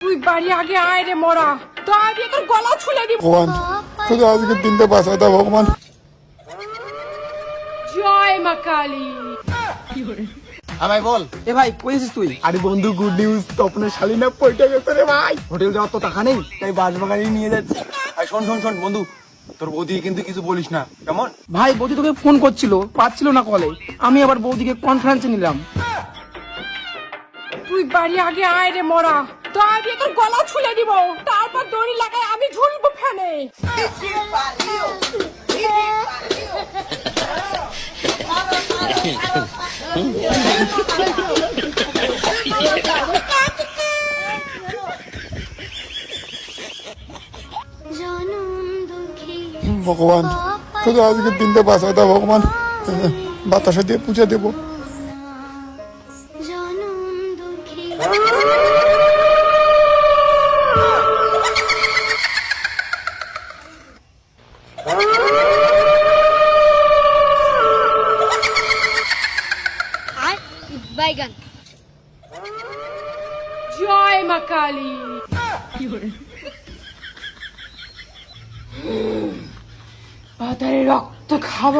তুই বাড়ি আগে আয় রে মরা। তো আগে তোর গলা ছুলে দিব। ভগবান আজকের দিনটা দাও ভগবান। জয় মা কালী। ভাই বল। এ ভাই কই আছিস তুই? আরে বন্ধু গুড নিউজ শালিনা পয়টা গেছে রে ভাই। হোটেল যাওয়ার তো টাকা নেই তাই বাসবাগানে নিয়ে যাচ্ছি। ভাই শোন শোন শোন বন্ধু তোর বৌদি কিন্তু কিছু বলিস না কেমন? ভাই বৌদি তোকে ফোন করছিল পাচ্ছিল না কলে আমি আবার বৌদিকে কনফারেন্সে নিলাম। তুই বাড়ি আগে আয় রে মরা। তো তোর গলা ছুলে দিব। তারপর দড়ি লাগাই আমি ঝুলবো ফ্যানে ভগবান শুধু আজকের দিনটা বাঁচায় দাও ভগবান। বাতাসা দিয়ে পূজা দেবো। জনম দুঃখী আর বাইগান। জয় মা কালী। পাতারে রক্ত খাব।